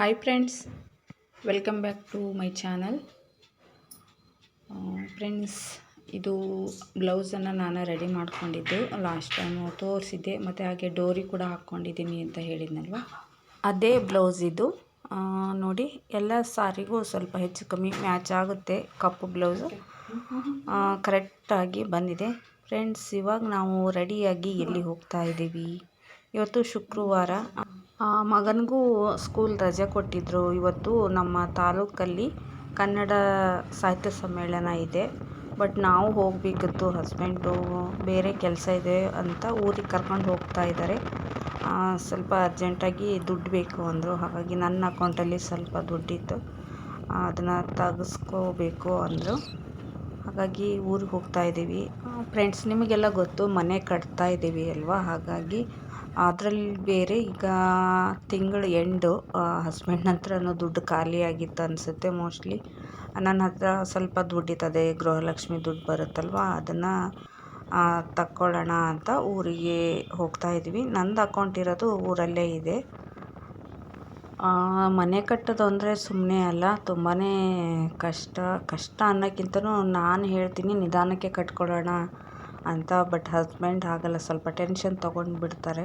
Hi friends welcome back to my channel friends ಇದು ಬ್ಲೌಸನ್ನು ನಾನು ರೆಡಿ ಮಾಡ್ಕೊಂಡಿದ್ದು. ಲಾಸ್ಟ್ ಟೈಮು ತೋರಿಸಿದ್ದೆ, ಮತ್ತು ಹಾಗೆ ಡೋರಿ ಕೂಡ ಹಾಕ್ಕೊಂಡಿದ್ದೀನಿ ಅಂತ ಹೇಳಿದ್ನಲ್ವ? ಅದೇ ಬ್ಲೌಸ್ ಇದು. ನೋಡಿ, ಎಲ್ಲ ಸಾರಿಗೂ ಸ್ವಲ್ಪ ಹೆಚ್ಚು ಕಮ್ಮಿ ಮ್ಯಾಚ್ ಆಗುತ್ತೆ ಕಪ್ಪು ಬ್ಲೌಸು ಕರೆಕ್ಟಾಗಿ ಬಂದಿದೆ. ಫ್ರೆಂಡ್ಸ್ ಇವಾಗ ನಾವು ರೆಡಿಯಾಗಿ ಎಲ್ಲಿ ಹೋಗ್ತಾ ಇದ್ದೀವಿ? ಇವತ್ತು ಶುಕ್ರವಾರ. ಮಗನಿಗೂ ಸ್ಕೂಲ್ ರಜೆ ಕೊಟ್ಟಿದ್ದರು ಇವತ್ತು ನಮ್ಮ ತಾಲೂಕಲ್ಲಿ ಕನ್ನಡ ಸಾಹಿತ್ಯ ಸಮ್ಮೇಳನ ಇದೆ. ಬಟ್ ನಾವು ಹೋಗಬೇಕಿತ್ತು ಹಸ್ಬೆಂಡು ಬೇರೆ ಕೆಲಸ ಇದೆ ಅಂತ ಊರಿಗೆ ಕರ್ಕೊಂಡು ಹೋಗ್ತಾ ಇದ್ದಾರೆ. ಸ್ವಲ್ಪ ಅರ್ಜೆಂಟಾಗಿ ದುಡ್ಡು ಬೇಕು ಅಂದರು. ಹಾಗಾಗಿ ನನ್ನ ಅಕೌಂಟಲ್ಲಿ ಸ್ವಲ್ಪ ದುಡ್ಡಿತ್ತು. ಅದನ್ನು ತೆಗೆಸ್ಕೋಬೇಕು ಅಂದರು. ಹಾಗಾಗಿ ಊರಿಗೆ ಹೋಗ್ತಾ ಇದ್ದೀವಿ. ಫ್ರೆಂಡ್ಸ್ ನಿಮಗೆಲ್ಲ ಗೊತ್ತು, ಮನೆ ಕಟ್ತಾ ಇದ್ದೀವಿ ಅಲ್ವಾ? ಹಾಗಾಗಿ ಅದರಲ್ಲಿ ಬೇರೆ ಈಗ ತಿಂಗಳು ಎಂಡು ಹಸ್ಬೆಂಡ್ ಹತ್ರನೂ ದುಡ್ಡು ಖಾಲಿ ಆಗಿತ್ತು ಅನಿಸುತ್ತೆ ಮೋಸ್ಟ್ಲಿ ನನ್ನ ಹತ್ರ ಸ್ವಲ್ಪ ದುಡ್ಡಿತ್ತದೆ, ಗೃಹಲಕ್ಷ್ಮಿ ದುಡ್ಡು ಬರುತ್ತಲ್ವ, ಅದನ್ನು ತಕ್ಕೊಳ್ಳೋಣ ಅಂತ ಊರಿಗೆ ಹೋಗ್ತಾ ಇದ್ದೀವಿ ನಂದು ಅಕೌಂಟ್ ಇರೋದು ಊರಲ್ಲೇ ಇದೆ. ಮನೆ ಕಟ್ಟೋದು ಅಂದರೆ ಸುಮ್ಮನೆ ಅಲ್ಲ ತುಂಬಾ ಕಷ್ಟ. ಕಷ್ಟ ಅನ್ನೋಕ್ಕಿಂತನೂ ನಾನು ಹೇಳ್ತೀನಿ ನಿಧಾನಕ್ಕೆ ಕಟ್ಕೊಳ್ಳೋಣ. ಅಂತ ಬಟ್ ಹಸ್ಬೆಂಡ್ ಆಗಲ್ಲ, ಸ್ವಲ್ಪ ಟೆನ್ಷನ್ ತೊಗೊಂಡು ಬಿಡ್ತಾರೆ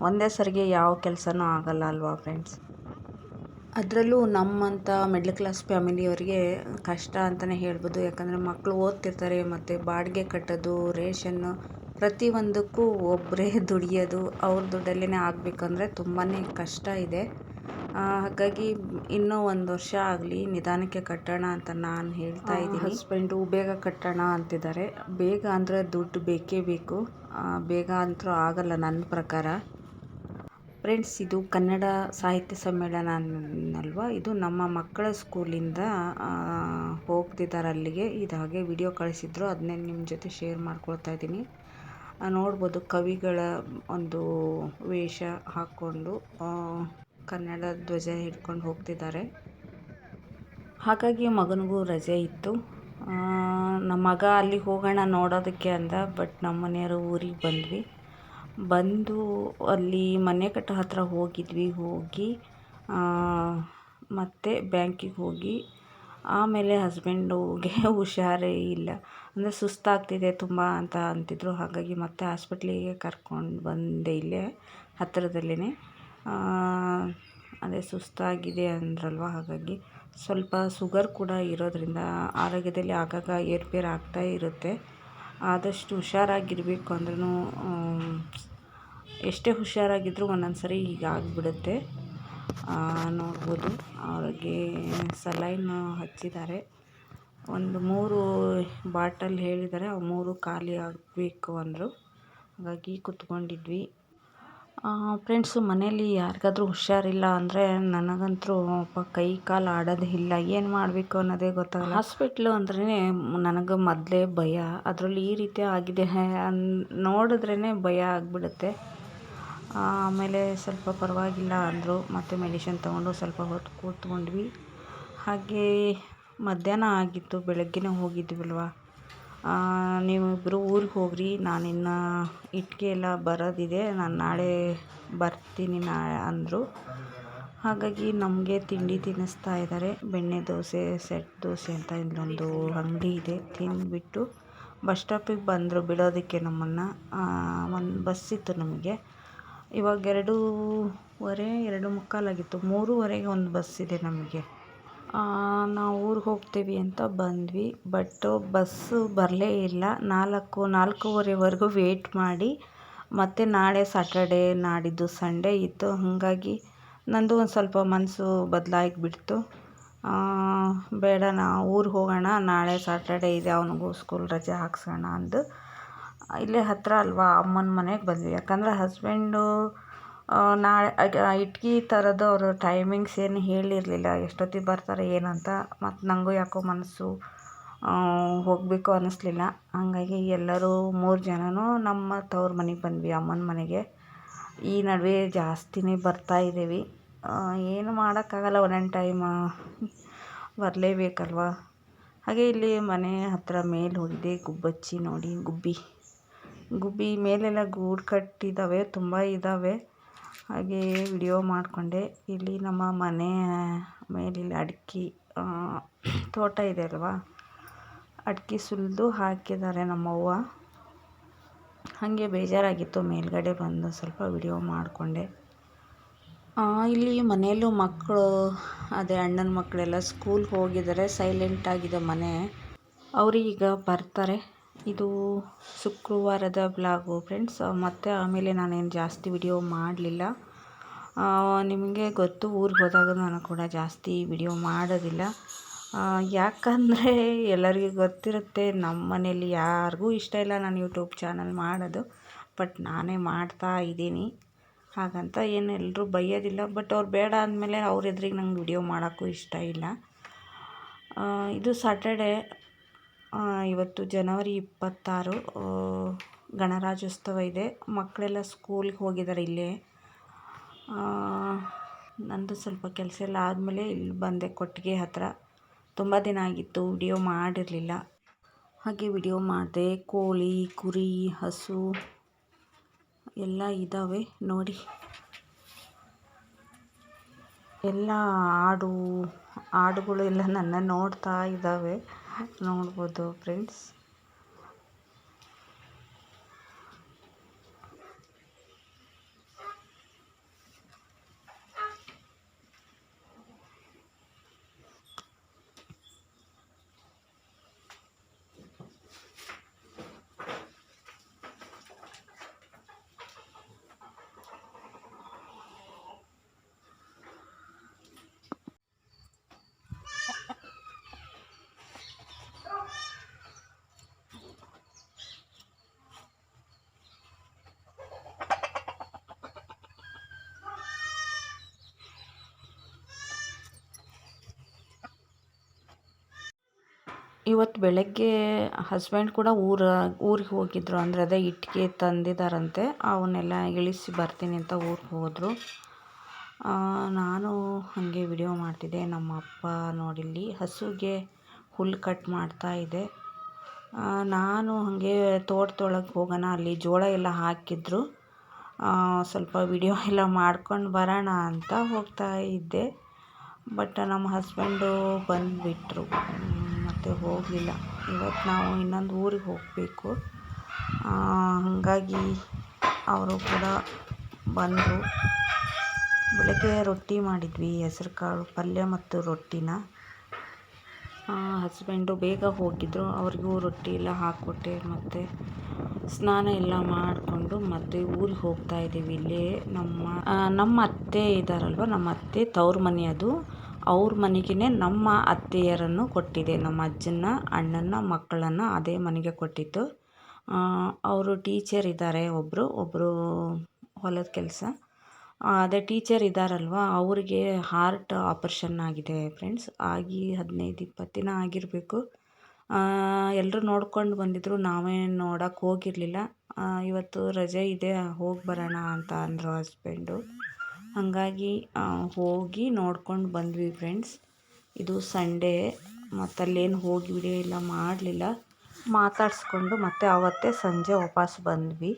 ಒಂದೇ ಸರಿಗೆ ಯಾವ ಕೆಲಸನೂ ಆಗಲ್ಲ ಅಲ್ವಾ ಫ್ರೆಂಡ್ಸ್ ಅದರಲ್ಲೂ ನಮ್ಮಂಥ ಮಿಡ್ಲ್ ಕ್ಲಾಸ್ ಫ್ಯಾಮಿಲಿಯವರಿಗೆ ಕಷ್ಟ ಅಂತಲೇ ಹೇಳ್ಬೋದು. ಯಾಕಂದರೆ ಮಕ್ಕಳು ಓದ್ತಿರ್ತಾರೆ, ಮತ್ತು ಬಾಡಿಗೆ ಕಟ್ಟೋದು ರೇಷನ್ನು ಪ್ರತಿಯೊಂದಕ್ಕೂ ಒಬ್ಬರೇ ದುಡಿಯೋದು, ಅವ್ರ ದುಡ್ಡಲ್ಲೇ ಆಗಬೇಕಂದ್ರೆ ತುಂಬಾ ಕಷ್ಟ ಇದೆ. ಹಾಗಾಗಿ ಇನ್ನೂ ಒಂದು ವರ್ಷ ಆಗಲಿ ನಿಧಾನಕ್ಕೆ ಕಟ್ಟೋಣ ಅಂತ ನಾನು ಹೇಳ್ತಾ ಇದ್ದೀನಿ. ಹಸ್ಬೆಂಡು ಬೇಗ ಕಟ್ಟೋಣ ಅಂತಿದ್ದಾರೆ. ಬೇಗ ಅಂದರೆ ದುಡ್ಡು ಬೇಕೇ ಬೇಕು. ಬೇಗ ಅಂತೂ ಆಗಲ್ಲ ನನ್ನ ಪ್ರಕಾರ. ಫ್ರೆಂಡ್ಸ್ ಇದು ಕನ್ನಡ ಸಾಹಿತ್ಯ ಸಮ್ಮೇಳನ ಅಲ್ವಾ ಇದು ನಮ್ಮ ಮಕ್ಕಳ ಸ್ಕೂಲಿಂದ ಹೋಗ್ತಿದ್ದಾರೆ ಅಲ್ಲಿಗೆ. ಇದು ಹಾಗೆ ವಿಡಿಯೋ ಕಳಿಸಿದ್ರು. ಅದನ್ನೇ ನಿಮ್ಮ ಜೊತೆ ಶೇರ್ ಮಾಡ್ಕೊಳ್ತಾ ಇದ್ದೀನಿ. ನೋಡ್ಬೋದು ಕವಿಗಳ ಒಂದು ವೇಷ ಹಾಕ್ಕೊಂಡು ಕನ್ನಡ ಧ್ವಜ ಹಿಡ್ಕೊಂಡು ಹೋಗ್ತಿದ್ದಾರೆ. ಹಾಗಾಗಿ ಮಗನಿಗೂ ರಜೆ ಇತ್ತು. ನಮ್ಮ ಮಗ ಅಲ್ಲಿ ಹೋಗೋಣ ನೋಡೋದಕ್ಕೆ ಅಂದ, ಬಟ್ ನಮ್ಮ ಮನೆಯವರು ಊರಿಗೆ ಬಂದ್ವಿ. ಬಂದು ಅಲ್ಲಿ ಮನೆ ಕಟ್ಟೋ ಹತ್ರ ಹೋಗಿದ್ವಿ, ಹೋಗಿ ಮತ್ತೆ ಬ್ಯಾಂಕಿಗೆ ಹೋಗಿ. ಆಮೇಲೆ ಹಸ್ಬೆಂಡುಗೆ ಹುಷಾರೇ ಇಲ್ಲ. ಅಂದರೆ ಸುಸ್ತಾಗ್ತಿದೆ ತುಂಬ ಅಂತ ಅಂತಿದ್ರು. ಹಾಗಾಗಿ ಮತ್ತೆ ಹಾಸ್ಪಿಟ್ಲಿಗೆ ಕರ್ಕೊಂಡು ಬಂದೆ ಇಲ್ಲೇ ಹತ್ತಿರದಲ್ಲೇ ಅದೇ ಸುಸ್ತಾಗಿದೆ ಅಂದ್ರಲ್ವ? ಹಾಗಾಗಿ ಸ್ವಲ್ಪ ಸುಗರ್ ಕೂಡ ಇರೋದರಿಂದ ಆರೋಗ್ಯದಲ್ಲಿ ಆಗಾಗ ಏರುಪೇರು ಆಗ್ತಾ ಇರುತ್ತೆ. ಆದಷ್ಟು ಹುಷಾರಾಗಿರಬೇಕು ಅಂದ್ರೂ ಎಷ್ಟೇ ಹುಷಾರಾಗಿದ್ದರೂ ಒಂದೊಂದು ಸರಿ ಹೀಗೆ ಆಗಿಬಿಡುತ್ತೆ ನೋಡ್ಬೋದು. ಅವ್ರಿಗೆ ಸಲೈನ್ ಹಚ್ಚಿದ್ದಾರೆ. ಒಂದು ಮೂರು ಬಾಟಲ್ ಹೇಳಿದ್ದಾರೆ. ಮೂರು ಖಾಲಿ ಆಗಬೇಕು ಅಂದರು. ಹಾಗಾಗಿ ಕೂತ್ಕೊಂಡಿದ್ವಿ. ಫ್ರೆಂಡ್ಸು ಮನೇಲಿ ಯಾರಿಗಾದ್ರೂ ಹುಷಾರಿಲ್ಲ ಅಂದರೆ ನನಗಂತೂ ಪಾಪ ಕೈ ಕಾಲು ಆಡೋದೇ ಇಲ್ಲ. ಏನು ಮಾಡಬೇಕು ಅನ್ನೋದೇ ಗೊತ್ತಾಗಲ್ಲ. ಹಾಸ್ಪಿಟ್ಲು ಅಂದ್ರೇ ನನಗೆ ಮೊದಲೇ ಭಯ. ಅದರಲ್ಲಿ ಈ ರೀತಿ ಆಗಿದೆ ಅನ್ ನೋಡಿದ್ರೇ ಭಯ ಆಗಿಬಿಡುತ್ತೆ. ಆಮೇಲೆ ಸ್ವಲ್ಪ ಪರವಾಗಿಲ್ಲ ಅಂದರು ಮತ್ತು ಮೆಡಿಷನ್ ತೊಗೊಂಡು ಸ್ವಲ್ಪ ಹೊತ್ತು ಕೂತ್ಕೊಂಡ್ವಿ. ಹಾಗೇ ಮಧ್ಯಾಹ್ನ ಆಗಿತ್ತು, ಬೆಳಗ್ಗೆನೇ ಹೋಗಿದ್ವಲ್ವ ನೀವಿಬ್ಬರು ಊರಿಗೆ ಹೋಗ್ರಿ. ಇನ್ನು ಇಟ್ಟಿಗೆ ಎಲ್ಲ ಬರೋದಿದೆ. ನಾನು ನಾಳೆ ಬರ್ತೀನಿ ನಾ ಅಂದರು. ಹಾಗಾಗಿ ನಮಗೆ ತಿಂಡಿ ತಿನ್ನಿಸ್ತಾ ಇದ್ದಾರೆ ಬೆಣ್ಣೆ ದೋಸೆ, ಸೆಟ್ ದೋಸೆ ಅಂತ ಇಲ್ಲೊಂದು ಅಂಗಡಿ ಇದೆ. ತಿಂದುಬಿಟ್ಟು ಬಸ್ ಸ್ಟಾಪಿಗೆ ಬಂದರು ಬಿಡೋದಕ್ಕೆ ನಮ್ಮನ್ನು. ಒಂದು ಬಸ್ ಇತ್ತು ನಮಗೆ. ಇವಾಗ ಎರಡೂವರೆ, ಎರಡು ಮುಕ್ಕಾಲಾಗಿತ್ತು. ಮೂರುವರೆಗೆ ಒಂದು ಬಸ್ ಇದೆ ನಮಗೆ. ನಾವು ಊರಿಗೆ ಹೋಗ್ತೀವಿ ಅಂತ ಬಂದ್ವಿ. ಬಟ್ಟು ಬಸ್ಸು ಬರಲೇ ಇಲ್ಲ. ನಾಲ್ಕು, ನಾಲ್ಕೂವರೆವರೆಗೂ ವೇಟ್ ಮಾಡಿ. ಮತ್ತು ನಾಳೆ ಸಾಟರ್ಡೆ ನಾಡಿದ್ದು ಸಂಡೇ ಇತ್ತು. ಹಾಗಾಗಿ ನಂದು ಒಂದು ಸ್ವಲ್ಪ ಮನಸ್ಸು ಬದಲಾಗಿಬಿಡ್ತು. ಬೇಡ, ನಾ ಊರಿಗೆ ಹೋಗೋಣ. ನಾಳೆ ಸಾಟರ್ಡೆ ಇದೆ, ಅವನಿಗೂ ಸ್ಕೂಲ್ ರಜೆ ಹಾಕ್ಸೋಣ ಅಂದು. ಇಲ್ಲೇ ಹತ್ತಿರ ಅಲ್ವಾ, ಅಮ್ಮನ ಮನೆಗೆ ಬಂದ್ವಿ. ಯಾಕಂದರೆ ಹಸ್ಬೆಂಡು ನಾಳೆ ಇಟ್ಕಿ ತರೋದು ಅವರು ಟೈಮಿಂಗ್ಸ್ ಏನು ಹೇಳಿರಲಿಲ್ಲ, ಎಷ್ಟೊತ್ತಿಗೆ ಬರ್ತಾರೆ, ಏನಂತ ಮತ್ತು ನನಗೂ ಯಾಕೋ ಮನಸ್ಸು ಹೋಗಬೇಕು ಅನ್ನಿಸ್ಲಿಲ್ಲ ಹಾಗಾಗಿ ಎಲ್ಲರೂ ಮೂರು ಜನನೂ ನಮ್ಮ ತವ್ರ ಮನೆಗೆ ಬಂದ್ವಿ, ಅಮ್ಮನ ಮನೆಗೆ. ಈ ನಡುವೆ ಜಾಸ್ತಿನೇ ಬರ್ತಾ ಇದ್ದೀವಿ ಏನು ಮಾಡೋಕ್ಕಾಗಲ್ಲ, ಒಂದೊಂದು ಟೈಮ್ ಬರಲೇಬೇಕಲ್ವ? ಹಾಗೆ ಇಲ್ಲಿ ಮನೆ ಹತ್ತಿರ ಮೇಲೆ ಹೋಗಿದ್ದೆ ಗುಬ್ಬಚ್ಚಿ ನೋಡಿ, ಗುಬ್ಬಿ. ಗುಬ್ಬಿ ಮೇಲೆಲ್ಲ ಗೂಡು ಕಟ್ಟಿದ್ದಾವೆ ತುಂಬ ಇದ್ದಾವೆ ಹಾಗೆ ವಿಡಿಯೋ ಮಾಡಿಕೊಂಡೆ. ಇಲ್ಲಿ ನಮ್ಮ ಮನೆ ಮೇಲಿಲ್ಲಿ ಅಡಿಕೆ ತೋಟ ಇದೆ ಅಲ್ವಾ? ಅಡಿಕೆ ಸುಲಿದು ಹಾಕಿದ್ದಾರೆ ನಮ್ಮವ್ವ. ಹಾಗೆ ಬೇಜಾರಾಗಿತ್ತು. ಮೇಲುಗಡೆ ಬಂದು ಸ್ವಲ್ಪ ವಿಡಿಯೋ ಮಾಡಿಕೊಂಡೆ. ಇಲ್ಲಿ ಮನೆಯಲ್ಲೂ ಮಕ್ಕಳು, ಅದೇ ಅಣ್ಣನ ಮಕ್ಕಳೆಲ್ಲ ಸ್ಕೂಲ್ಗೆ ಹೋಗಿದ್ದಾರೆ. ಸೈಲೆಂಟ್ ಆಗಿದೆ ಮನೆ. ಅವರೀಗ ಬರ್ತಾರೆ. ಇದು ಶುಕ್ರವಾರದ ಬ್ಲಾಗು ಫ್ರೆಂಡ್ಸ್ ಮತ್ತು ಆಮೇಲೆ ನಾನೇನು ಜಾಸ್ತಿ ವಿಡಿಯೋ ಮಾಡಲಿಲ್ಲ. ನಿಮಗೆ ಗೊತ್ತು, ಊರಿಗೆ ಹೋದಾಗ ನಾನು ಕೂಡ ಜಾಸ್ತಿ ವಿಡಿಯೋ ಮಾಡೋದಿಲ್ಲ. ಯಾಕಂದರೆ ಎಲ್ಲರಿಗೂ ಗೊತ್ತಿರುತ್ತೆ ನಮ್ಮ ಮನೇಲಿ ಯಾರಿಗೂ ಇಷ್ಟ ಇಲ್ಲ ನಾನು ಯೂಟ್ಯೂಬ್ ಚಾನಲ್ ಮಾಡೋದು. ಬಟ್ ನಾನೇ ಮಾಡ್ತಾ ಇದ್ದೀನಿ. ಹಾಗಂತ ಏನು ಎಲ್ಲರೂ ಬೈಯೋದಿಲ್ಲ. ಬಟ್ ಅವ್ರು ಬೇಡ ಅಂದಮೇಲೆ ಅವ್ರ ಎದುರಿಗೆ ನಂಗೆ ವಿಡಿಯೋ ಮಾಡೋಕ್ಕೂ ಇಷ್ಟ ಇಲ್ಲ. ಇದು ಸಾಟರ್ಡೆ ಇವತ್ತು ಜನವರಿ ಇಪ್ಪತ್ತಾರು ಗಣರಾಜ್ಯೋತ್ಸವ ಇದೆ. ಮಕ್ಕಳೆಲ್ಲ ಸ್ಕೂಲ್ಗೆ ಹೋಗಿದ್ದಾರೆ ಇಲ್ಲೇ. ನಂದು ಸ್ವಲ್ಪ ಕೆಲಸ ಎಲ್ಲ ಆದಮೇಲೆ ಇಲ್ಲಿ ಬಂದೆ ಕೊಟ್ಟಿಗೆ ಹತ್ತಿರ ತುಂಬ ದಿನ ಆಗಿತ್ತು, ವಿಡಿಯೋ ಮಾಡಿರಲಿಲ್ಲ. ಹಾಗೆ ವಿಡಿಯೋ ಮಾಡಿದೆ, ಕೋಳಿ, ಕುರಿ, ಹಸು ಎಲ್ಲ ಇದ್ದಾವೆ ನೋಡಿ. ಎಲ್ಲ ಆಡು, ಆಡುಗಳು ಎಲ್ಲ ನನ್ನ ನೋಡ್ತಾ ಇದ್ದಾವೆ ನೋಡ್ಬೋದು ಫ್ರೆಂಡ್ಸ್ ಇವತ್ತು ಬೆಳಗ್ಗೆ ಹಸ್ಬೆಂಡ್ ಕೂಡ ಊರ, ಊರಿಗೆ ಹೋಗಿದ್ದರು ಅಂದರೆ ಅದೇ ಇಟ್ಟಿಗೆ ತಂದಿದ್ದಾರಂತೆ. ಅವನ್ನೆಲ್ಲ ಇಳಿಸಿ ಬರ್ತೀನಿ ಅಂತ ಊರಿಗೆ ಹೋದರು. ನಾನು ಹಾಗೆ ವಿಡಿಯೋ ಮಾಡ್ತಿದ್ದೆ. ನಮ್ಮ ಅಪ್ಪ ನೋಡಿಲ್ಲಿ ಹಸುಗೆ ಹುಲ್ಲು ಕಟ್ ಮಾಡ್ತಾ ಇದೆ. ನಾನು ಹಾಗೆ ತೋಟದೊಳಗೆ ಹೋಗೋಣ. ಅಲ್ಲಿ ಜೋಳ ಎಲ್ಲ ಹಾಕಿದ್ರು. ಸ್ವಲ್ಪ ವಿಡಿಯೋ ಎಲ್ಲ ಮಾಡ್ಕೊಂಡು ಬರೋಣ ಅಂತ ಹೋಗ್ತಾ ಇದ್ದೆ. ಬಟ್ ನಮ್ಮ ಹಸ್ಬೆಂಡು ಬಂದುಬಿಟ್ರು. ಮತ್ತು ಹೋಗಲಿಲ್ಲ. ಇವತ್ತು ನಾವು ಇನ್ನೊಂದು ಊರಿಗೆ ಹೋಗಬೇಕು. ಹಾಗಾಗಿ ಅವರು ಕೂಡ ಬಂದರು. ಬೆಳಗ್ಗೆ ರೊಟ್ಟಿ ಮಾಡಿದ್ವಿ ಹೆಸ್ರು ಕಾಳು ಪಲ್ಯ ಮತ್ತು ರೊಟ್ಟಿನ. ಹಸ್ಬೆಂಡು ಬೇಗ ಹೋಗಿದ್ದರು ಅವ್ರಿಗೂ ರೊಟ್ಟಿ ಎಲ್ಲ ಹಾಕ್ಕೊಟ್ಟೆ ಮತ್ತು ಸ್ನಾನ ಎಲ್ಲ ಮಾಡಿಕೊಂಡು ಮತ್ತೆ ಊರಿಗೆ ಹೋಗ್ತಾ ಇದ್ದೀವಿ. ಇಲ್ಲೇ ನಮ್ಮ ನಮ್ಮ ಅತ್ತೆ ಇದ್ದಾರಲ್ವ ನಮ್ಮ ಅತ್ತೆ ತವ್ರ ಮನೆ ಅದು. ಅವ್ರ ಮನೆಗೇ ನಮ್ಮ ಅತ್ತೆಯರನ್ನು ಕೊಟ್ಟಿದೆ, ನಮ್ಮ ಅಜ್ಜನ ಅಣ್ಣನ ಮಕ್ಕಳನ್ನು ಅದೇ ಮನೆಗೆ ಕೊಟ್ಟಿದ್ದು. ಅವರು ಟೀಚರ್ ಇದ್ದಾರೆ ಒಬ್ಬರು ಒಬ್ಬರು ಹೊಲದ ಕೆಲಸ. ಅದೇ ಟೀಚರ್ ಇದ್ದಾರಲ್ವ, ಅವರಿಗೆ ಹಾರ್ಟ್ ಆಪ್ರೇಷನ್ ಆಗಿದೆ ಫ್ರೆಂಡ್ಸ್, ಆಗಿ ಹದಿನೈದು ಇಪ್ಪತ್ತು ದಿನ ಆಗಿರಬೇಕು ಎಲ್ಲರೂ ನೋಡ್ಕೊಂಡು ಬಂದಿದ್ದರು ನಾವೇ ನೋಡೋಕ್ಕೆ ಹೋಗಿರಲಿಲ್ಲ. ಇವತ್ತು ರಜೆ ಇದೆ, ಹೋಗಿ ಬರೋಣ ಅಂತ ಅಂದರು ಹಸ್ಬೆಂಡು ಹಾಗಾಗಿ ಹೋಗಿ ನೋಡ್ಕೊಂಡು ಬಂದ್ವಿ ಫ್ರೆಂಡ್ಸ್ ಇದು ಸಂಡೇ ಮತ್ತು ಅಲ್ಲೇನು ಹೋಗಿ ವಿಡಿಯೋ ಎಲ್ಲ ಮಾಡಲಿಲ್ಲ. ಮಾತಾಡಿಸ್ಕೊಂಡು ಮತ್ತೆ ಆವತ್ತೇ ಸಂಜೆ ವಾಪಸ್ ಬಂದ್ವಿ.